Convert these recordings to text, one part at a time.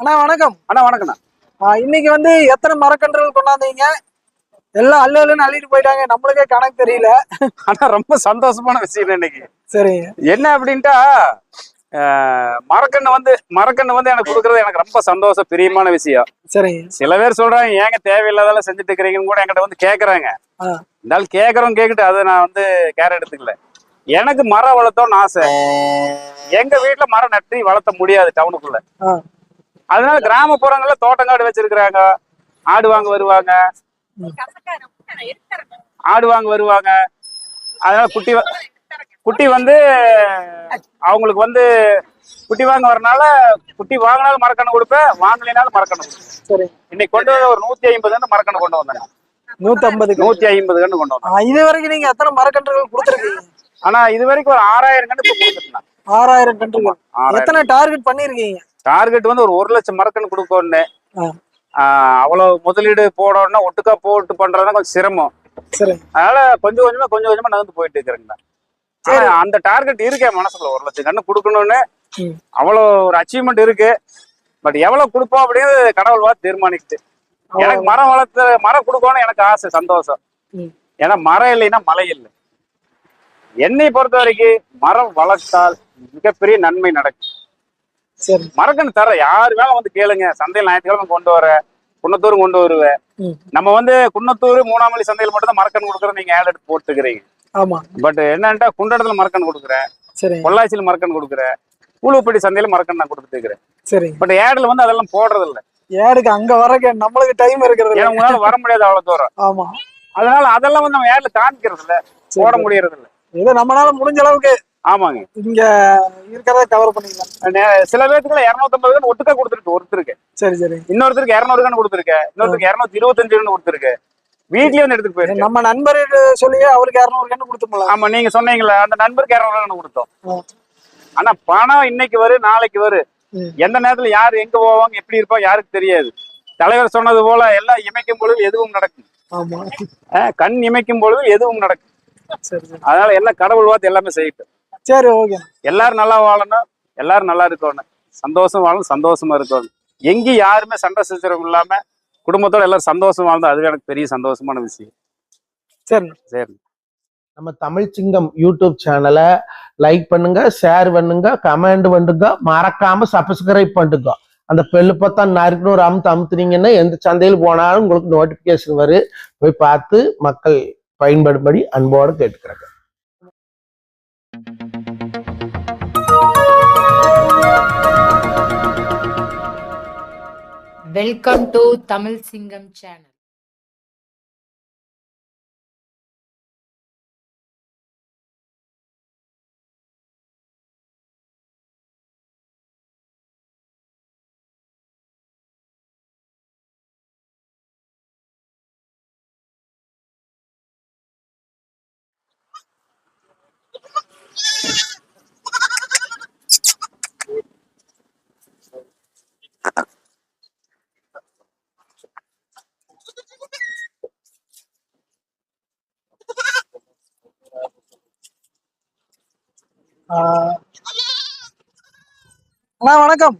அண்ணா வணக்கம். அண்ணா வணக்கண்ணா இன்னைக்கு வந்து எத்தனை மரக்கன்றுகள் கொண்டாந்தீங்க? எல்லாம் அல்ல அல்லன்னு அள்ளிட்டு போயிட்டாங்க. நம்மளுக்கே கணக்கு தெரியல. அண்ணா ரொம்ப சந்தோஷமான விஷயம் இன்னைக்கு. சரிங்க. என்ன அப்படின்ட்டா அஹ், மரக்கன்று வந்து மரக்கன்று வந்து எனக்கு கொடுக்கறது எனக்கு ரொம்ப சந்தோஷம் பிரியமான விஷயம். சரிங்க. சில பேர் சொல்றாங்க ஏங்க தேவையில்லாதெல்லாம் செஞ்சுட்டு இருக்கிறீங்கன்னு கூட என்கிட்ட வந்து கேக்குறாங்க. இருந்தாலும் கேக்குறோம் கேட்டுட்டு அதை நான் வந்து கேர் எடுத்துக்கல. எனக்கு மரம் வளர்த்தோன்னு ஆசை. எங்க வீட்டுல மரம் நட்டி வளர்த்த முடியாது டவுனுக்குள்ள. அதனால கிராமப்புறங்கள்ல தோட்டங்காடு வச்சிருக்கிறாங்க. ஆடு வாங்க வருவாங்க. ஆடு வாங்க வருவாங்க. அதனால குட்டி குட்டி வந்து அவங்களுக்கு வந்து குட்டி வாங்க வரனால குட்டி வாங்கினாலும் மரக்கண்ணு கொடுப்பேன் வாங்கலினாலும் கொடுப்பேன். சரிங்க இன்னைக்கு கொண்டு வந்து ஒரு நூத்தி ஐம்பது கன்று மரக்கண்ணு கொண்டு வந்தேன். நூத்தி ஐம்பதுக்கு நூத்தி ஐம்பது கன்று கொண்டு வந்தேன். இது வரைக்கும் நீங்க எத்தனை மரக்கன்றுகள் கொடுத்துருக்கீங்க? ஆனா இது வரைக்கும் ஒரு ஆறாயிரம் இப்போ கொடுத்துட்டேன் ஆறாயிரம் கன்றுகள். எத்தனை டார்கெட் பண்ணிருக்கீங்க டார்கெட் வந்து ஒரு ஒரு லட்சம் மரக்கன்று கொடுக்கணும்னு. அவ்வளவு முதலீடு போடணும்னா ஒட்டுக்கா போட்டு பண்றதுனா கொஞ்சம் சிரமம். அதனால கொஞ்சம் கொஞ்சமா கொஞ்சம் கொஞ்சமா நகர்ந்து போயிட்டு இருக்கிறேங்க ஆனா அந்த டார்கெட் இருக்கே மனசுக்குள்ள. ஒரு லட்சம் கண்ணு கொடுக்கணும்னு ம். அவ்வளோ ஒரு அச்சீவ்மெண்ட் இருக்கு. பட் எவ்வளவு கொடுப்போம் அப்படிங்கிறது கடவுள் பார்த்து தீர்மானிக்குது. எனக்கு மரம் வளர்த்து மரம் கொடுக்கணும்னு எனக்கு ஆசை சந்தோஷம். ஏன்னா மரம் இல்லைன்னா மழை இல்லை. என்னை பொறுத்த வரைக்கும் மரம் வளர்த்தால் மிகப்பெரிய நன்மை நடக்கும். சரி. மரக்கன்று தர யாரு வேணாலும் வந்து கேளுங்க. சந்தையில் ஞாயிற்றுக்கிழமை கொண்டு வர குன்னத்தூர் கொண்டு வருவேன். நம்ம வந்து குன்னத்தூர் மூணாமலை சந்தையில் மட்டும் தான் மரக்கன்று கொடுக்குறோம் நீங்க ஆட் எடுத்து போட்டுக்கிறீங்க. ஆமா. பட் என்னன்ட்டா குண்டடத்துல மரக்கன்று கொடுக்குறேன் பொள்ளாச்சியில் மரக்கன்று கொடுக்குறேன் கூழுப்பட்டி சந்தையில மரக்கன்று நான் கொடுத்துட்டு இருக்கிறேன் சரிங்க பட் ஏடில் வந்து அதெல்லாம் போடுறது இல்ல ஏடுக்கு அங்க வரக்க நம்மளுக்கு டைம் இருக்கிறது. உங்களால வர முடியாது அவ்வளவு தூரம். ஆமா. அதனால அதெல்லாம் வந்து நம்ம ஏடில் காமிக்கிறது இல்ல சரி, போட சரி. முடியறது இல்ல ஏதோ நம்மளால முடிஞ்ச அளவுக்கு ஆமாங்க. இங்க இருக்கிறத கவர் பண்ணிக்கலாம். சில பேர்த்துக்குள்ள இரநூத்தம்பது கன்று ஒட்டுக்கா கொடுத்துருக்கு ஒருத்தருக்கு. சரி சரி. இன்னொருத்தருக்கு இரநூறு கன்று கொடுத்துருக்கேன் இன்னொருத்தருக்கு இரநூத்தி இருபத்தஞ்சு கன்று கொடுத்துருக்கு. வீட்லயே வந்து எடுத்துட்டு போயிருக்கு. நம்ம நண்பர் சொல்லி அவருக்கு இரநூறு கண்டு கொடுத்துக்கலாம் ஆமா நீங்க சொன்னீங்களே அந்த நண்பருக்கு இரநூறு கன்று கொடுத்தோம். ஆனா பணம் இன்னைக்கு வரும் நாளைக்கு வரும். எந்த நேரத்துல யாரு எங்க போவாங்க எப்படி இருப்பாங்க யாருக்கு தெரியாது. தலைவர் சொன்னது போல எல்லாம் இமைக்கும் பொழுது எதுவும் நடக்கும். கண் இமைக்கும் பொழுது எதுவும் நடக்கும். அதனால எல்லாம் கடவுள் பார்த்து எல்லாமே செய்யட்டும். சரி ஓகே. எல்லாரும் நல்லா வாழணும். எல்லாரும் நல்லா இருக்கணும். சந்தோஷம் வாழணும் சந்தோஷமா இருக்கணும். எங்கேயும் யாருமே சண்டை சச்சரவு இல்லாம குடும்பத்தோட எல்லாரும் சந்தோஷம் வாழ்ந்தா அதுவே எனக்கு பெரிய சந்தோஷமான விஷயம். சரி. சரி. நம்ம தமிழ் சிங்கம் யூடியூப் சேனலை லைக் பண்ணுங்க ஷேர் பண்ணுங்க கமெண்ட் பண்ணுங்க மறக்காம சப்ஸ்கிரைப் பண்ணுங்க. அந்த பெல்லு பார்த்தா நறுக்குன்னு ஒரு அமுத்து அமுத்துனீங்கன்னா எந்த சந்தையில் போனாலும் உங்களுக்கு நோட்டிபிகேஷன் வரும். போய் பார்த்து மக்கள் பயன்படும்படி அன்போடு கேட்டுக்கிறாங்க. வெல்கம் டு தமிழ் சிங்கம் சேனல் அண்ணா வணக்கம்.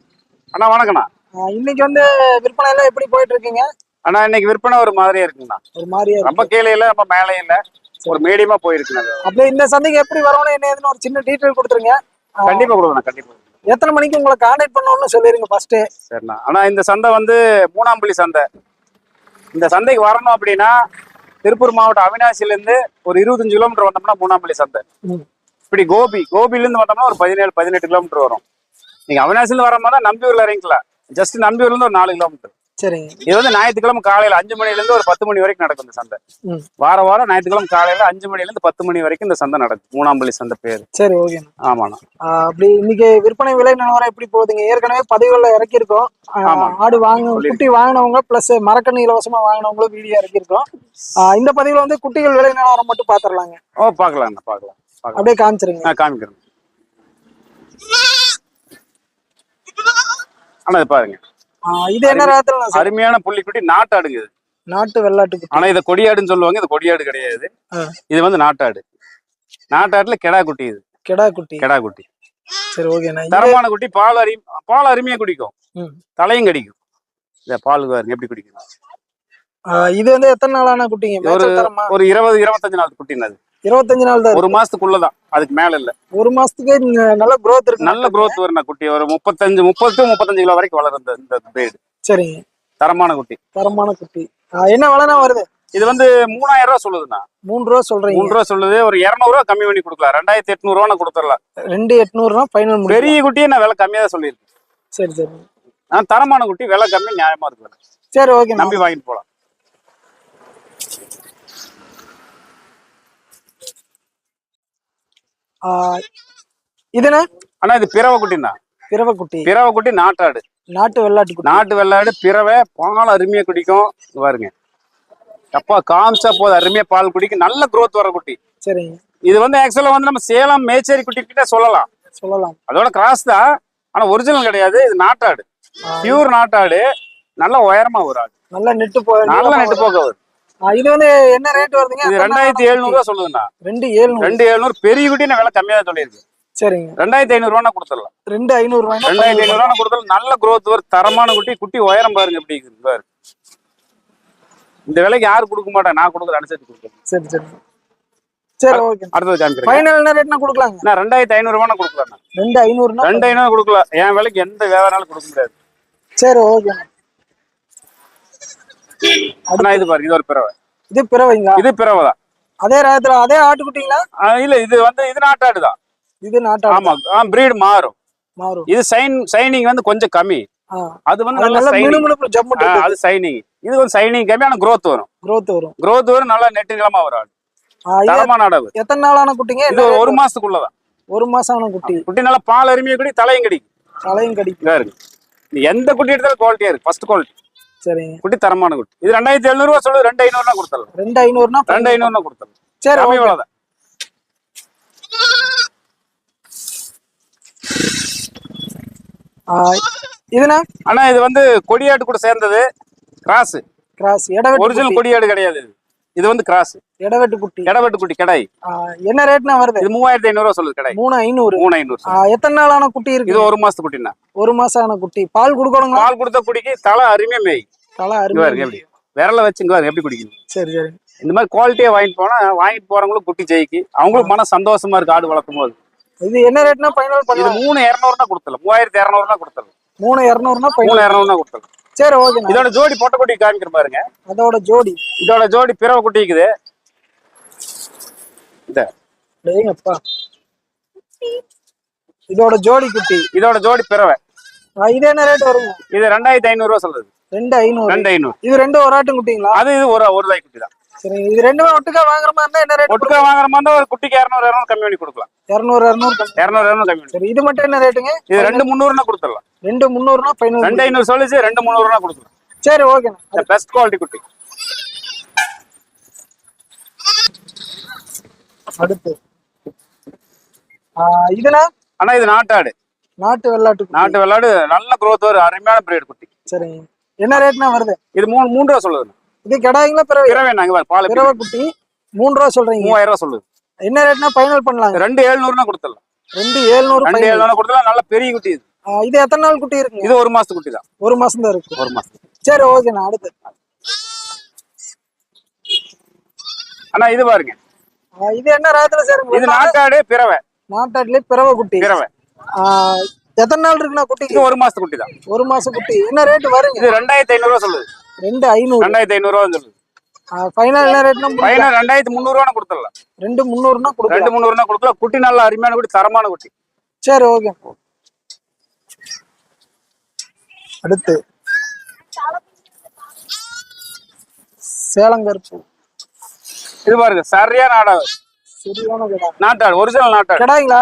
அண்ணா வணக்கண்ணா ஆஹ் இன்னைக்கு வந்து விற்பனை எல்லாம் எப்படி போயிட்டு இருக்கீங்க அண்ணா இன்னைக்கு விற்பனை ஒரு மாதிரியா இருக்குங்கண்ணா. ஒரு மாதிரியா ரொம்ப கீழே இல்ல ரொம்ப மேலே இல்ல. ஒரு மீடியமா போயிருக்குண்ணா. அப்படியே இந்த சந்தைக்கு எப்படி வரணும் என்ன ஏதுன்னு ஒரு சின்ன டீட்டெயில் கொடுத்துருங்க. கண்டிப்பா கொடுக்கணும் கண்டிப்பா எத்தனை மணிக்கு உங்களை கான்டாக்ட் பண்ணணும்னு சொல்லிருங்க ஃபர்ஸ்ட் சரிண்ணா. ஆனா இந்த சந்தை வந்து மூணாம்பள்ளி சந்தை. இந்த சந்தைக்கு வரணும் அப்படின்னா திருப்பூர் மாவட்டம் அவினாசில இருந்து ஒரு இருபத்தஞ்சு கிலோமீட்டர் வந்தோம்னா மூணாம்பள்ளி சந்தை. இப்படி கோபி கோபில இருந்து வந்தோம்னா ஒரு பதினேழு பதினெட்டு கிலோமீட்டர் வரும். நீங்க அவினாசில இருந்து வர மாதிரி நம்பியூர்ல இறங்கிக்கலாம் ஜஸ்ட் நம்பியூர்ல இருந்து ஒரு நாலு கிலோமீட்டர் சரிங்க. இது வந்து ஞாயிற்றுக்கிழமை காலையில அஞ்சு மணில இருந்து ஒரு பத்து மணி வரைக்கும் நடக்கும் இந்த சந்தை. வார வாரம் ஞாயிற்றுக்கிழமை காலையில அஞ்சு மணில இருந்து பத்து மணி வரைக்கும் இந்த சந்தை நடக்கும். மூணாம்பள்ளி சந்தை பேரு. சரி ஓகேண்ணா ஆமாண்ணா. அப்படி இன்னைக்கு விற்பனை விலை நிலவரம் எப்படி போகுதுங்க? ஏற்கனவே பதிவுகள்ல இறக்கியிருக்கோம். ஆடு வாங்க. குட்டி வாங்கினவங்க பிளஸ் மரக்கண்ணு இலவசமா வாங்கினவங்களும் வீடியோ இறக்கியிருக்கோம். இந்த பதிவுல வந்து குட்டிகள் விலை நிலவரம் மட்டும் பாத்துரலாங்க ஓ பாக்கலாங்கண்ணா பாக்கலாம் பாக்கலாம் அப்படியே காமிச்சிருங்க. நான் காமிக்கிறேன். ஆனா இது பாருங்க. இது என்ன ரகத்துல அருமையான புள்ளிக்குட்டி நாட்டாடுங்க இது. நாட்டு வெள்ளாட்டு ஆனா இதை கொடியாடுன்னு சொல்லுவாங்க இது கொடியாடு கிடையாது. இது வந்து நாட்டாடு. நாட்டாட்டுல கெடா குட்டி இது. கெடா குட்டி. கெடா குட்டி. சரி இது- தரமான குட்டி பால் அரி பால் அருமையா குடிக்கும். தலையும் கடிக்கும். இந்த பால் பாருங்க எப்படி குடிக்கும் இது வந்து எத்தனை நாளான குட்டிங்க? ஒரு- ஒரு இருபது இருபத்தஞ்சு நாள் குட்டின்னு அது. இருபத்தஞ்சு நாள் தான் ஒரு மாசத்துக்குள்ளதான். அதுக்கு மேல இல்ல. ஒரு மாசத்துக்கே நல்ல growth இருக்கு. நல்ல growth வரும் குட்டி. ஒரு முப்பத்தஞ்சு முப்பது முப்பத்தஞ்சு கிலோ வரைக்கும் வளரும் இந்த- பிரீடு சரிங்க. தரமான குட்டி. தரமான குட்டி. ஆ, என்ன விலைனா வருது? இது வந்து மூணாயிரம் ரூபா சொல்லுதுண்ணா. மூணு ரூபா சொல்றீங்க. மூணு ரூபா சொல்லுது. ஒரு இருநூறு ரூபா கம்மி பண்ணி கொடுக்கலாம். ரெண்டாயிரத்தி எட்நூறு ரூபா கொடுத்துடலாம். ரெண்டு எட்நூறுனா ஃபைனல் முடியும். பெரிய குட்டியே நான் விலை கம்மியா தான் சொல்லியிருக்கேன். சரி சரி. ஆனா தரமான குட்டி விலை கம்மி நியாயமா இருக்கு சரி ஓகே நம்பி வாங்கிட்டு போலாம். இதுனா? ஆனா இது பிறவை குட்டிண்ணா. பிறவை குட்டி. பிறவை குட்டி நாட்டாடு. நாட்டு வெள்ளாட்டு நாட்டு வெள்ளாடு பிறவை பால் அருமையா குடிக்கும். பாருங்க. அப்பா காமிச்சா போதும். அருமையா பால் குடிக்கும். நல்ல growth வர குட்டி. சரிங்க. இது வந்து ஆக்சுவலா வந்து நம்ம சேலம் மேச்சேரி குட்டி கிட்ட சொல்லலாம். சொல்லலாம். அதோட கிராஸ் தான். ஆனா ஒரிஜினல் கிடையாது. இது நாட்டாடு. பியூர் நாட்டாடு. நல்ல உயரமா ஒரு ஆடு. நல்லா நெட்டு போ நல்ல நெட்டு போக வரும். இது வந்து என்ன ரேட் வருதுங்க? இது ரெண்டாயிரத்தி எழுநூறு ரூபா சொல்லுதுண்ணா? ரெண்டு ஏழ்நூறு. ரெண்டு எழுநூறு பெரிய குட்டி நான் விலை கம்மியா தான் சொல்லியிருக்கு. சரிங்க. ரெண்டாயிரத்தி ஐநூறு ரூபா கொடுத்துடலாம். ரெண்டு ஐநூறு ரூபாய்னா ரெண்டாயிரத்தி ஐநூறு ரூபா நல்ல growth வரும். தரமான குட்டி குட்டி உயரம் பாருங்க எப்படி பாரு. இந்த விலைக்கு யாரும் கொடுக்க மாட்டேன் நான் கொடுக்குற அனுசரிச்சு கொடுக்குறேன். சரி சரி. சரி ஓகே அடுத்தது காமிக்கிறேன். ஃபைனல் என்ன ரேட்னா கொடுக்கலாங்க? நான் ரெண்டாயிரத்தி ஐநூறு ரூபா கொடுக்கலாம். ரெண்டு ஐநூறுனா ரெண்டு ஐநூறு கொடுக்கலாம். என் விலைக்கு எந்த வியாபாரம் கொடுக்க முடியாது. சரி ஓகே ஆனா இது பாருங்க இது ஒரு பிறவை. இது பிறவைங்களா? இது பிறவை தான் அதே ரகத்துல அதே ஆட்டுக்குட்டிங்களா? ஆ, இல்ல இது வந்து இது நாட்டாடு தான் இது நாட்டா ஆமா பிரீடு மாறும். மாறும். இது சைன் சைனிங் வந்து கொஞ்சம் கம்மி. ஆ. அது வந்து நல்ல சைனிங் அது சைனிங் இது வந்து சைனிங் கம்மி ஆனா growth வரும். Growth வரும். Growth வரும் நல்லா நெட்டு நிலமா வரும் ஆடு. ஆ, தரமான ஆடு. எத்தனை நாளான குட்டிங்க? இது ஒரு- மாசத்துக்குள்ளதான். ஒரு மாசம் ஆன குட்டி குட்டி நல்லா பால் அருமையை குடி தலையும் கடி தலையும் கடிக்கும். இருக்கு. எந்த குட்டி எடுத்தாலும் குவாலிட்டியா இருக்கு. ஃபர்ஸ்ட் குவாலிட்டி சரிங்க. குட்டி தரமான குட்டி. இது ரெண்டாயிரத்தி எழுநூறு ரூபா சொல்லுது ரெண்டு ஐநூறுனா கொடுத்தலாம் ரெண்டு ஐநூறுனா ரெண்டு ஐநூறுனா கொடுத்தலாம் சரி கம்மி ஓகே. விலை தான் ஆ, இதுனா ஆனா இது வந்து கொடியாடு கூட சேர்ந்தது கிராஸ் கிராஸ் ஒரிஜினல் கொடியாடு கிடையாது இது. வந்து கிராஸ் இடவெட்டு குட்டி. கிடவெட்டு குட்டி கடாய். ஆ, என்ன ரேட்னா வருது? இது மூவாயிரத்தி ஐநூறு ரூபா சொல்லுது கடாய். மூணு ஐநூறு. மூணு ஐநூறு எத்தனை நாளான குட்டி இருக்கு? இது ஒரு மாசத்து குட்டினா ஒரு மாசம் ஆன குட்டி. பால் கொடுக்கணுங்களா? பால் கொடுத்த குடிக்கு தலை அருமையா மேய். தலை இங்க பாருங்க அருமை. எப்படி? விரல வச்சு இங்க பாருங்க எப்படி குடிக்குது? சரி சரி. இந்த மாதிரி குவாலிட்டியா வாங்கிட்டு போனா வாங்கிட்டு போறவங்களும் குட்டி ஜெயிக்கு. அவங்களுக்கு மன சந்தோஷமா இருக்கு ஆடு வளர்க்கும் போது. இது என்ன ரேட்னா ஃபைனல் பண்ணலாம் மூணு இரநூறுனா கொடுத்தலாம் மூவாயிரத்தி இரநூறுனா கொடுத்தலாம் மூணு இரநூறுனா மூணு இரநூறுனா கொடுத்தலாம் சரி ஓகேண்ணா இதோட ஜோடி பொட்டை குட்டி காமிக்கிற பாருங்க. அதோட ஜோடி. இதோட ஜோடி பிறவை குட்டி இருக்குது. இந்த. டேங்கப்பா. இதோட ஜோடி குட்டி. இதோட ஜோடி பிறவை. இது என்ன ரேட் வருங்க இது ரெண்டாயிரத்தி ஐநூறு ரூபா சொல்லுது ரெண்டு ஐநூறு. ரெண்டு ஐநூறு. இது ரெண்டு ஒரு ஆட்டு குட்டிங்களா? அது இது ஒரு ஒரு தாய் குட்டி தான் சரி இது ரெண்டுமே ஒட்டுக்கா வாங்குற மாதிரி இருந்தா என்ன ரேட் ஒட்டுக்கா வாங்குற மாதிரி இருந்தா ஒரு குட்டிக்கு இரநூறு இரநூறு கம்மி பண்ணி கொடுக்கலாம். இரநூறு இரநூறு. இரநூறு இரநூறு கம்மி சரி இது மட்டும் என்ன ரேட்டுங்க இது ரெண்டு முந்நூறுனா கொடுத்துடலாம். ரெண்டு முந்நூறுனா ஃபைனல் ரெண்டு ஐநூறு சொல்லிச்சு ரெண்டு முந்நூறுனா கொடுக்கலாம் சரி ஓகேண்ணா பெஸ்ட் குவாலிட்டி குட்டி. அடுத்து. இதுனா ஆனா இது நாட்டாடு நாட்டு வெள்ளாட்டு. நாட்டு விளையாடு நல்ல growth வரும் அருமையான பிரீடு குட்டி. சரிங்க. என்ன ரேட்னா வருது? இது மூணு மூணு ரூபா சொல்லுது இது கிடாய்ங்களா பிறவை? பிறவை நாங்க பால் பிறவை குட்டி மூணு ரூபா சொல்றீங்க. மூவாயிரம் ரூபா சொல்லுது. என்ன ரேட்னா ஃபைனல் பண்ணலாங்க? ரெண்டு எழுநூறுனா கொடுத்துடலாம். ரெண்டு ஏழ்நூறு ரெண்டு final. எழுநூறு கொடுத்தலாம் நல்ல பெரிய குட்டி இது. இது எத்தனை நாள் குட்டி இருக்குங்க? இது ஒரு மாசத்து குட்டி தான். ஒரு மாசம் தான் இருக்கு. ஒரு மாசம். சரி ஓகேண்ணா அடுத்து. ஆனா இது பாருங்க. இது என்ன ராத்திரி சார்? இது நாட்டாடு பிறவை. நாட்டாட்டுலயே பிறவை குட்டி. பிறவை. எத்தனை நாள் இருக்குண்ணா குட்டிக்கு இது ஒரு மாசத்து குட்டி தான். ஒரு மாசம் குட்டி. என்ன ரேட் வருங்க? இது ரெண்டாயிரத்தி ஐநூறு ரூபா சொல்லுது. ரெண்டு ஐநூறு. ரெண்டாயிரத்தி ஐநூறு ரூபா சொல்லுது. ஃபைனல் என்ன ரேட்னா பையனா ரெண்டாயிரத்தி முந்நூறு ரூபா கொடுத்துடலாம். ரெண்டு முந்நூறுனா கொடுக்கலாம். ரெண்டு முந்நூறுனா கொடுக்கலாம். குட்டி நல்ல அருமையான குட்டி தரமான குட்டி. சரி ஓகே அடுத்து. சேலங்கருப்பு இது பாருங்க சரியான ஆடாது. சரியான நாட்டாடு ஒரிஜினல் நாட்டாடு. கடாய்ங்களா?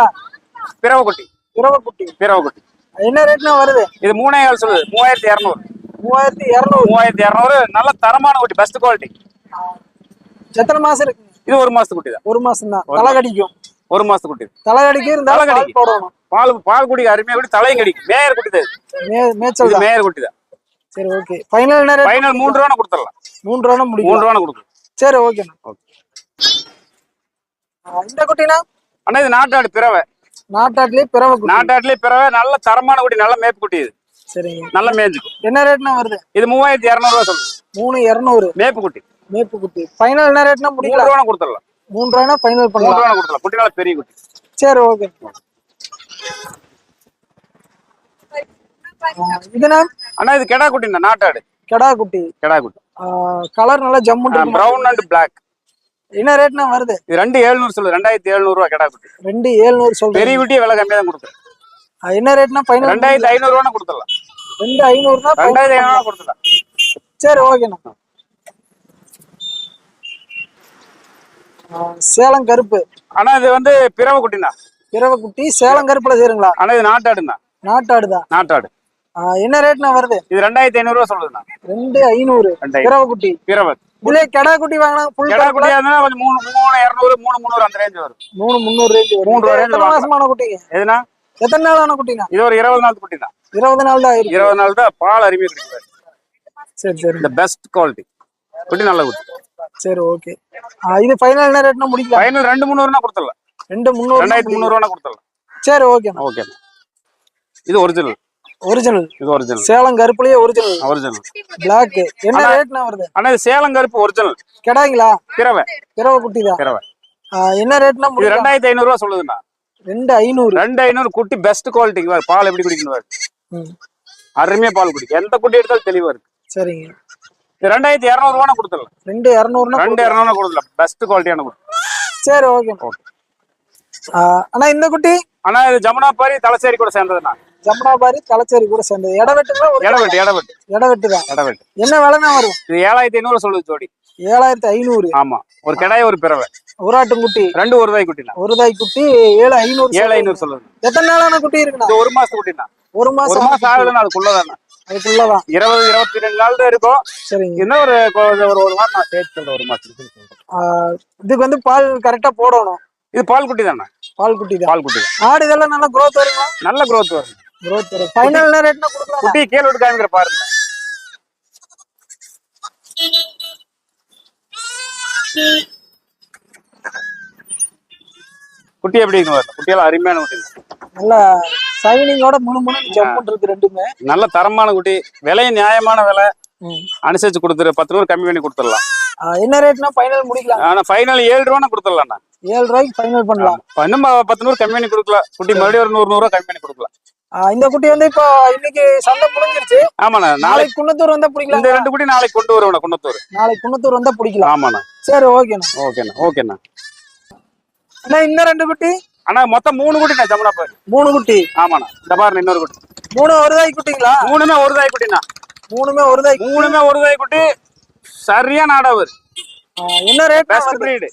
பிறவை குட்டி. பிறவை குட்டி பிறவை குட்டி என்ன ரேட்னா வருது? இது மூணே கால் சொல்லுது. மூவாயிரத்தி இரநூறு. மூவாயிரத்தி இரநூறு. மூவாயிரத்தி இரநூறு. நல்ல தரமான குட்டி பெஸ்ட் குவாலிட்டி எத்தனை மாசம் இருக்குங்க இது ஒரு மாசத்து குட்டி தான். ஒரு மாசம் தான் தலை கடிக்கும். ஒரு மாசத்து குட்டி. தலை கடிக்கும் இருந்தாலும் தலை கடிக்கும். போடணும். பால் பால் குடிக்க அருமையா குட்டி தலையும் கடிக்கும். மேயர் குட்டி தான் மேய்ச்சல் மேயர் குட்டி தான். சரி ஓகே ஃபைனல் ஃபைனல் மூணு ரூபா கொடுத்துடலாம். மூணு ரூபா மூணு முடியும் ரூபா கொடுக்கலாம். சரி ஓகே ஆ, இந்த குட்டினா? ஆனா இது நாட்டாடு பிறவை. நாட்டாட்லயே பிறவை குட்டி. நாட்டாட்டிலேயே பிறவை நல்ல தரமான குட்டி நல்ல மேய்ப்பு குட்டி இது. சரிங்க. நல்ல மேய்ஞ்சுக்கும் என்ன ரேட்னா வருது? இது மூவாயிரத்தி இரநூறுவா சொல்லுது. மூணு இரநூறு. மேய்ப்பு குட்டி. மேப்பு குட்டி. ஃபைனல் என்ன ரேட்னா மூணு முடிக்கலாம் ரூபா கொடுத்துடலாம். மூணு ரூபாய்னா ஃபைனல் மூணு பண்ணலாம்? ரூபா கொடுத்துடலாம். குட்டி நல்ல பெரிய குட்டி. சரி ஓகே இதுனா ஆனா இது கெடா குட்டிண்ணா நாட்டாடு. கெடா குட்டி. கெடா குட்டி. கலர் நல்லா இருக்கும்? ப்ரௌன் அண்ட் பிளாக் என்ன ரேட்னா வருது? இது ரெண்டு எழுநூறு சொல்லுது. ரெண்டாயிரத்தி எழுநூறுவா கெடா குட்டி ரெண்டு ஏழ்நூறு சொல்றேன் பெரிய குட்டியே விலை கம்மியா தான் கொடுக்குறேன் என்ன ரேட்னா ஃபைனல் ரெண்டாயிரத்தி ஐநூறுவா கொடுத்துடலாம். ரெண்டு ஐநூறுனா ரெண்டாயிரத்தி ஐநூறுவா கொடுத்துடலாம். சரி ஓகேண்ணா. சேலம் கருப்பு. ஆனா இது வந்து பிறவை குட்டிண்ணா. பிறவை குட்டி சேலம் கருப்புல சேருங்களா? ஆனா இது நாட்டாடுண்ணா. நாட்டாடுதான் நாட்டாடு. என்ன ரேட்னா வருது? இது ரெண்டாயிரத்தி ஐநூறுவா சொல்லுதுண்ணா. ரெண்டு ஐநூறு. பிறவை குட்டி. பிறவை இதுல கெடா குட்டி வாங்கினா ஃபுல் கெடா குட்டியா இருந்தா கொஞ்சம் மூணு மூணு இரநூறு மூணு முந்நூறு அந்த ரேஞ்ச் வரும். மூணு முந்நூறு ரேஞ்சு மூணு எத்தனை வாங்கலாம். மாசமான குட்டிங்க? எதுனா? எத்தனை நாள் ஆன குட்டினா? இது ஒரு இருபது நாள் குட்டி தான் இருபது நாள் தான் இருபது நாள் தான் பால் கிடைக்கும் சரி சரி. இந்த பெஸ்ட் குவாலிட்டி குட்டி நல்ல குட்டி. சரி ஓகே இது ஃபைனல் என்ன ரேட்னா முடிக்கலாம்? ஃபைனல் ரெண்டு முந்நூறுனா கொடுத்துடலாம். ரெண்டு முந்நூறு ரெண்டாயிரத்தி முந்நூறுவா கொடுத்துடலாம். சரி ஓகேண்ணா ஓகே இது ஒரிஜினல் ஒரிஜினல் இது ஒரிஜினல் சேலம் கருப்புலயே ஒரிஜினல் ஒரிஜினல் பிளாக் என்ன ரேட்னா வருது? ஆனா இது சேலம் கருப்பு ஒரிஜினல் கெடாங்களா பிறவை பிறவை குட்டி தான் பிறவை என்ன ரேட்னா இது ரெண்டாயிரத்தி ஐநூறுவா சொல்லுதுண்ணா. ரெண்டு ஐநூறு. ரெண்டு ஐநூறு குட்டி பெஸ்ட் குவாலிட்டிக்கு பாரு பால் எப்படி குடிக்கணும் அருமையா பால் குடிக்கும் எந்த குட்டி எடுத்தாலும் தெளிவா இருக்கு. சரிங்க. இது ரெண்டாயிரத்தி இரநூறுவா கொடுத்துடலாம். ரெண்டு இரநூறுனா ரெண்டு இரநூறுவா கொடுத்துடலாம். பெஸ்ட் குவாலிட்டியான குட்டி. சரி ஓகே ஓகே அண்ணா இந்த குட்டி? ஆனா இது ஜமுனா பாரி தலசேரி கூட சேர்ந்ததுண்ணா. ஜமுனாபாரி தலைச்சேரி கூட சேர்ந்தது. இட வெட்டுங்களா ஒரு இடவெட்டு இடவெட்டு இட வெட்டு தான். இடவெட்டு என்ன விலைனா வரும்? இது ஏழாயிரத்தி ஐநூறு சொல்லுது ஜோடி. ஏழாயிரத்தி ஐநூறு. ஆமா. ஒரு கிடாய் ஒரு பிறவை. ஊராட்டுக்குட்டி ரெண்டு ஒரு தாய் குட்டினா ஒரு தாய் குட்டி ஏழு ஐநூறு ஏழு ஐநூறு சொல்லுது. எத்தனை நாளான குட்டி இருக்குண்ணா? ஒரு மாசத்து குட்டினா ஒரு ஒரு மாசம் மாசம் ஆகுதுன்னா அதுக்குள்ளதாண்ணா. அதுக்குள்ளதான். இருபது இருபத்தி ரெண்டு நாள் தான் இருக்கும். சரிங்க. இன்னும் ஒரு ஒரு ஒரு மாசம் நான் சேர்த்து சொல்றேன் ஒரு. ஆஹ் இதுக்கு வந்து பால் கரெக்டா போடணும். இது பால் குட்டி தானே பால் குட்டி தான். பால் குட்டி ஆடு இதெல்லாம் நல்லா growth வருமா? நல்ல growth வரும் வரும் ஃபைனல் ரேட்னா கொடுக்கலாம்? குட்டி கீழே விட்டு காமிக்கிற பாருங்க. குட்டி எப்படி இருக்கு பாருங்க. குட்டியெல்லாம் அருமையான குட்டி. நல்ல சைனிங்கோட முணு முணு ஜம்முன் இருக்கு ரெண்டுமே. நல்ல தரமான குட்டி. விலையும் நியாயமான விலை. அனுசரிச்சு கொடுத்துரு. பத்து ரூபா கம்மி பண்ணி கொடுத்துடலாம். என்ன ரேட்னா ஃபைனல் முடிக்கலாம். ஆனா ஃபைனல் ஏழு ரூபா கொடுத்துடலாம்ண்ணா. ஏழு ரூபாய்க்கு ஃபைனல் பண்ணலாம். இன்னும் பத்து நூறு கம்மி பண்ணி கொடுக்கலாம். குட்டி மறுபடியும் ஒரு நூறு நூறுரூவா கம்மி பண்ணி கொடுக்கலாம். இந்த குட்டி வந்து இப்போ இன்னைக்கு சந்தை முடிஞ்சிருச்சு. ஆமாண்ணா நாளைக்கு குன்னத்தூர் வந்தா இந்த பிடிக்கலாம் ரெண்டு குட்டி நாளைக்கு கொண்டு வருவேண்ணா குன்னத்தூர். நாளைக்கு குன்னத்தூர் வந்தா பிடிக்கலாம். ஆமாண்ணா. சரி ஓகேண்ணா. ஓகேண்ணா ஓகேண்ணா. அண்ணா இந்த ரெண்டு குட்டி? அண்ணா மொத்தம் மூணு குட்டிண்ணா ஜமுனா பாரு. மூணு குட்டி. ஆமாண்ணா இந்த பாருண்ணா இன்னொரு குட்டி. மூணு ஒரு தாய் குட்டிங்களா? மூணுமே ஒரு தாய் குட்டிண்ணா. மூணுமே ஒரு தாய். மூணுமே ஒரு தாய் குட்டி. சரியான ஆடவர். ஆஹ் என்ன ரேட் பெஸ்ட் பிரீடு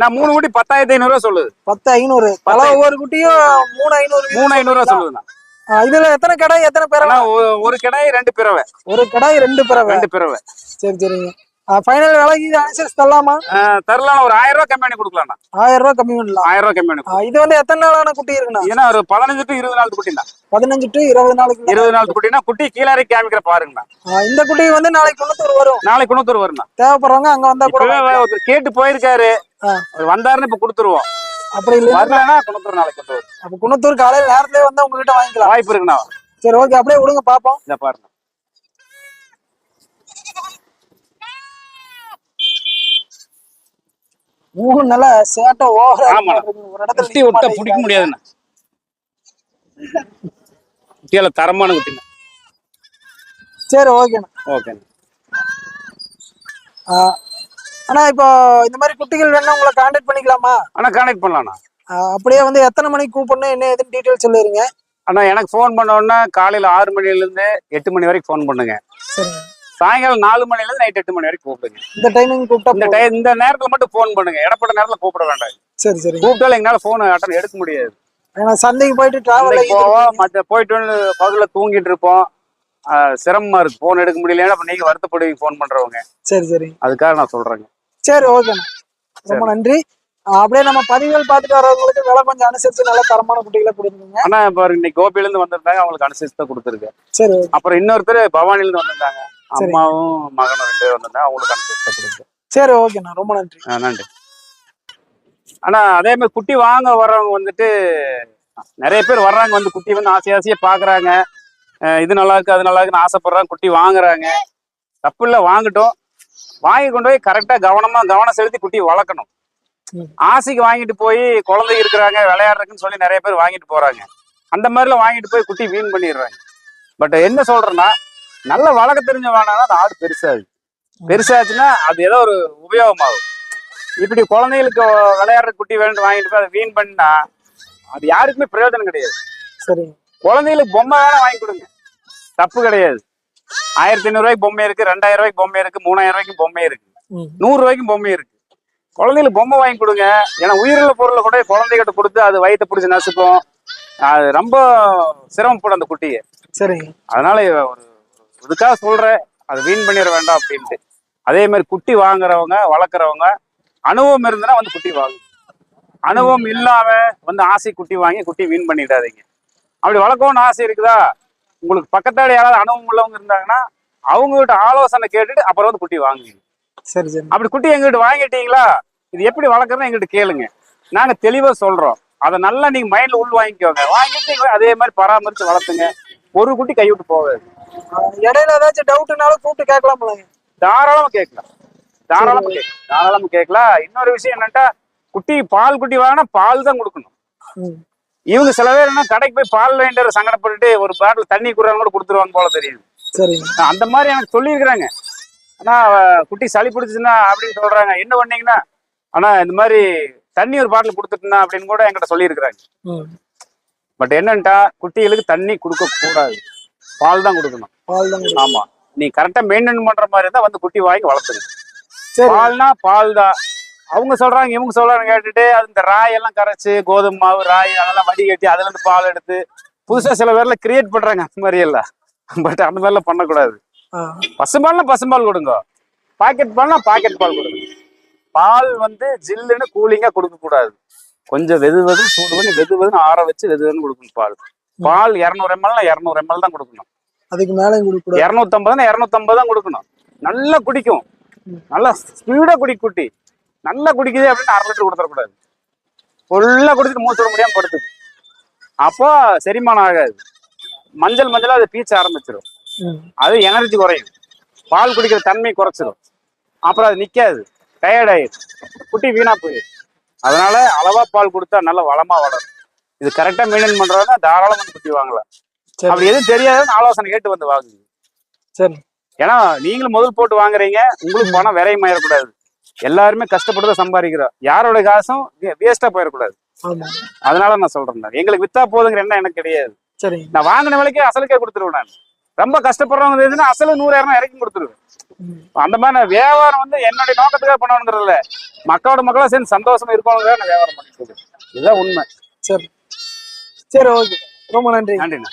நான் மூணு குட்டி பத்தாயிரத்தி ஐநூறுரூவா சொல்லுது. பத்து ஐநூறு. பல ஒவ்வொரு குட்டியும் மூணு ஐநூறு மூணு ஐநூறுரூவா சொல்லுதுண்ணா. ஆஹ் இதுல எத்தனை கடை எத்தனை பிறவை? ஒரு கிடாய் ரெண்டு பிறவை. ஒரு கடாய் ரெண்டு பிறவை. ரெண்டு பிறவை. சரி சரிங்க. ஃபைனல் விலைக்கு அனுசரிச்சு தரலாமா? தரலாம் ஒரு ஆயிரம் ரூபாய் கம்மி பண்ணி கொடுக்கலாம்ண்ணா. ஆயிரம் ரூபாய் கம்மி பண்ணலாம். ஆயிரம் ரூபாய் கம்மி பண்ணி இது வந்து எத்தனை நாளான குட்டி இருக்குண்ணா? ஏன்னா ஒரு பதினஞ்சு டு இருபது நாள் குட்டிண்ணா. பதினஞ்சு டு இருபது நாளைக்கு இருபது நாள் குட்டினா குட்டி கீழே காமிக்கிற பாருங்கண்ணா. இந்த குட்டி வந்து நாளைக்கு குன்னத்தூர் வரும். நாளைக்கு குணத்தூர் வரும்ண்ணா. தேவைப்படுறவங்க அங்க வந்தா கூட கேட்டு போயிருக்காரு. அவர் வந்தாருன்னு இப்ப கொடுத்துருவோம். அப்படி இல்லையா? வரலன்னா குணத்தூர் நாளைக்கு கொண்டு வரும். அப்ப குன்னத்தூர் காலையில நேரத்திலே வந்து உங்ககிட்ட வாங்கிக்கலாம். வாய்ப்பு இருக்குண்ணா. சரி ஓகே அப்படியே விடுங்க பாப்போம். இத பாருங்க மூணு நல்ல சேட்டை ஓவரா. ஒரு இடத்துல விட்டா. பிடிக்க முடியாதுண்ணா. குட்டியால தரமான குட்டிங்க சரி ஓகேண்ணா. ஓகேண்ணா அண்ணா இப்போ இந்த மாதிரி குட்டிகள் வேணா உங்களை கான்டாக்ட் பண்ணிக்கலாமா? அண்ணா கனெக்ட் பண்ணலாம்ண்ணா. அப்படியே வந்து எத்தனை மணிக்கு கூப்பிடணும் என்ன ஏதுன்னு டீட்டெயில் சொல்லிடுங்க. அண்ணா எனக்கு ஃபோன் பண்ண உடனே காலையில ஆறு மணில இருந்து எட்டு மணி வரைக்கும் ஃபோன் பண்ணுங்க. சரிங்க. சாயங்காலம் நாலு மணில இருந்து நைட் எட்டு மணி வரைக்கும் கூப்பிடுங்க. இந்த டைமிங் கூப்பிட்டா இந்த. டை இந்த நேரத்துல மட்டும் ஃபோன் பண்ணுங்க. இடப்பட்ட நேரத்துல கூப்பிட வேண்டாம் சரி சரி. கூப்பிட்டாலும் எங்களால போன் அட்டன் எடுக்க முடியாது. ஏன்னா சந்தைக்கு போயிட்டு டிராவல் போவோம். மற்ற போயிட்டு வந்து பகல்ல தூங்கிட்டு இருப்போம். சிரமமா இருக்கு. போன் எடுக்க முடியலன்னா அப்ப நீங்க வருத்தப்படுவீங்க ஃபோன் பண்றவங்க. சரி சரி. அதுக்காக நான் சொல்றேங்க. சரி ஓகேண்ணா ரொம்ப நன்றி. அப்படியே நம்ம பதிவுகள் பார்த்துட்டு வரவங்களுக்கு விலை கொஞ்சம் அனுசரிச்சு நல்ல தரமான குட்டிகளை கொடுத்துருங்க ஆனா பாருங்க இன்னைக்கு கோபியில இருந்து வந்திருந்தாங்க அவங்களுக்கு அனுசரிச்சு தான் கொடுத்துருக்கேன் சரி அப்புறம் இன்னொருத்தர் பவானில இருந்து வந்திருந்தாங்க. அம்மாவும் மகனும் ரெண்டு பேரும் வந்திருந்தாங்க அவங்களுக்கு அனுசரிச்சு தான் கொடுத்தேன் சரி ஓகேண்ணா ரொம்ப நன்றி. நன்றி. ஆனா அதே மாதிரி குட்டி வாங்க வர்றவங்க வந்துட்டு நிறைய பேர் வர்றாங்க வந்து குட்டி வந்து ஆசை ஆசையா பாக்குறாங்க. இது நல்லா இருக்கு அது நல்லா இருக்குன்னு ஆசைப்படுறாங்க குட்டி வாங்குறாங்க. தப்பு இல்லை வாங்கட்டும். வாங்கி கொண்டு போய் கரெக்டா கவனமா கவனம் செலுத்தி குட்டி வளர்க்கணும். ஆசைக்கு வாங்கிட்டு போய் குழந்தை இருக்கிறாங்க விளையாடுறதுக்குன்னு சொல்லி நிறைய பேர் வாங்கிட்டு போறாங்க. அந்த மாதிரிலாம் வாங்கிட்டு போய் குட்டி வீண் பண்ணிடுறாங்க. பட் என்ன சொல்றேன்னா நல்ல வளர்க்க தெரிஞ்ச வேணாலும் அந்த ஆடு பெருசாகுது பெருசாச்சுன்னா அது ஏதோ ஒரு உபயோகமாகும். இப்படி குழந்தைகளுக்கு விளையாடுற குட்டி வேணும் வாங்கிட்டு போய் அதை வீண் பண்ணா அது யாருக்குமே பிரயோஜனம் கிடையாது. சரிங்க. குழந்தைகளுக்கு பொம்மை வேணா வாங்கி கொடுங்க. தப்பு கிடையாது. ஆயிரத்தி ஐநூறு ரூபாய்க்கு பொம்மை இருக்கு ரெண்டாயிரம் ரூபாய்க்கு பொம்மை இருக்கு மூணாயிரம் ரூபாய்க்கு பொம்மை இருக்கு. நூறு ரூபாய்க்கும் பொம்மை இருக்கு. குழந்தைகளுக்கு பொம்மை வாங்கி கொடுங்க. ஏன்னா உயிருள்ள பொருளை கூட குழந்தைகிட்ட கொடுத்து அது வயித்தை பிடிச்சி நசுக்கும். அது ரொம்ப சிரமப்படும் அந்த குட்டியை. சரிங்க அதனால ஒரு இதுக்காக சொல்றேன். அதை வீண் பண்ணிட வேண்டாம் அப்படின்ட்டு. அதே மாதிரி குட்டி வாங்குறவங்க வளர்க்குறவங்க அனுபவம் இருந்ததுன்னா வந்து குட்டி வாங்க. அனுபவம் இல்லாம வந்து ஆசை குட்டி வாங்கி குட்டி வீண் பண்ணிடாதீங்க. அப்படி வளர்க்கணும்னு ஆசை இருக்குதா? உங்களுக்கு பக்கத்தால யாராவது அனுபவம் உள்ளவங்க இருந்தாங்கன்னா அவங்க கிட்ட ஆலோசனை கேட்டுட்டு அப்புறம் வந்து குட்டி வாங்குங்க. சரி சரி. அப்படி குட்டி எங்கிட்ட வாங்கிட்டீங்களா? இது எப்படி வளர்க்குறதுன்னு எங்கிட்ட கேளுங்க. நாங்க தெளிவா சொல்றோம். அதை நல்லா நீங்க மைண்ட்ல உள் வாங்கிக்கோங்க. வாங்கிட்டு அதே மாதிரி பராமரிச்சு வளர்த்துங்க. ஒரு குட்டி கைவிட்டு போகாது. இடையில ஏதாச்சும் டவுட்னாலும் கூப்பிட்டு கேட்கலாம்லங்க தாராளமா கேட்கலாம். தாராளமா கேட்கலாம். தாராளமா கேட்கலாம். இன்னொரு விஷயம் என்னன்னா குட்டி பால் குட்டி வாங்கினா பால் தான் கொடுக்கணும். இவங்க சில பேர் என்ன கடைக்கு போய் பால் வேண்டிய சங்கடப்பட்டுட்டு ஒரு பாட்டில் தண்ணி குடுறாங்க கூட கொடுத்துருவாங்க போல சரிங்க. அந்த மாதிரி எனக்கு சொல்லியிருக்கிறாங்க. ஆனா குட்டி சளி பிடிச்சுன்னா அப்படின்னு சொல்றாங்க. என்ன பண்ணீங்கன்னா ஆனா இந்த மாதிரி தண்ணி ஒரு பாட்டில் கொடுத்துட்டுனா அப்படின்னு கூட என்கிட்ட சொல்லியிருக்கிறாங்க. பட் என்னன்ட்டா குட்டிகளுக்கு தண்ணி கொடுக்க கூடாது. பால் தான் கொடுக்கணும். பால் தான் கொடுங்க. ஆமா. நீ கரெக்டா மெயின்டைன் பண்ற மாதிரி இருந்தா வந்து குட்டி வாங்கி வளர்த்துங்க பால்னா பால் தான் அவங்க சொல்றாங்க இவங்க சொல்றாங்க கேட்டுட்டு அது இந்த ராய் எல்லாம் கரைச்சு கோதுமை மாவு ராய் அதெல்லாம் வடிகட்டி அதுல இருந்து பால் எடுத்து புதுசா சில பேர்ல கிரியேட் பண்றாங்க அந்த மாதிரி எல்லாம் பட் அந்த மாதிரிலாம் பண்ணக்கூடாது. ஆ. பசும்பால்னா பசும்பால் கொடுங்க. பாக்கெட் பால்னா பாக்கெட் பால் கொடுங்க. பால் வந்து ஜில்லுன்னு கூலிங்கா கொடுக்க கூடாது. கொஞ்சம் வெது வெது சூடு பண்ணி வெது வெதுன்னு ஆற வச்சு வெது வெதுன்னு கொடுக்கணும் பால். பால் இரநூறு எம்எல்னா இரநூறு எம்எல் தான் கொடுக்கணும். அதுக்கு மேலேயும் கொடுக்க கூடாது. இரநூத்தம்பதுனா இரநூத்தம்பது தான் கொடுக்கணும். நல்லா குடிக்கும். நல்லா ஸ்பீடா குடி குட்டி. நல்லா குடிக்குது அப்படின்னு அரை லிட்டர் கொடுத்துடக்கூடாது. ஃபுல்லா குடிச்சிட்டு மூச்சு விட முடியாம படுத்துக்கு அப்போ செரிமானம் ஆகாது. மஞ்சள் மஞ்சளா அது பீச்ச ஆரம்பிச்சிடும் அது எனர்ஜி குறையும். பால் குடிக்கிற தன்மை குறைச்சிடும் அப்புறம் அது நிக்காது. டயர்ட் ஆயிடும் குட்டி வீணா போயிடும் அதனால அளவா பால் கொடுத்தா நல்ல வளமா வளரும். இது கரெக்டா மெயின்டைன் பண்றதுனா தாராளமா குட்டி வாங்கலாம். அப்படி எதுவும் தெரியாதுன்னு ஆலோசனை கேட்டு வந்து வாங்குங்க. சரி. ஏன்னா நீங்களும் முதல் போட்டு வாங்குறீங்க. உங்களுக்கு பணம் விரையமாயிடக்கூடாது எல்லாருமே கஷ்டப்பட்டு சம்பாதிக்கிறோம். யாரோட காசும் வேஸ்டா போயிடக்கூடாது. அதனால நான் சொல்றேன். எங்களுக்கு வித்தா போதுங்கிற எண்ணம் எனக்கு கிடையாது. சரிங்க. நான் வாங்கின விலைக்கே அசலுக்கே கொடுத்துருவேன் நான். ரொம்ப கஷ்டப்படுறவங்க இருந்துச்சுன்னா அசலு நூறு இரநூறு இறக்கி கொடுத்துருவேன். அந்த மாதிரி நான் வியாபாரம் வந்து என்னுடைய நோக்கத்துக்காக பண்ணணுங்கிறதுல மக்களோட மக்களா சேர்ந்து சந்தோஷமா இருக்கணுங்கிறத நான் வியாபாரம் பண்ணிட்டு இதுதான் உண்மை. சரி. சரி ஓகே. ரொம்ப நன்றி. நன்றிண்ணா.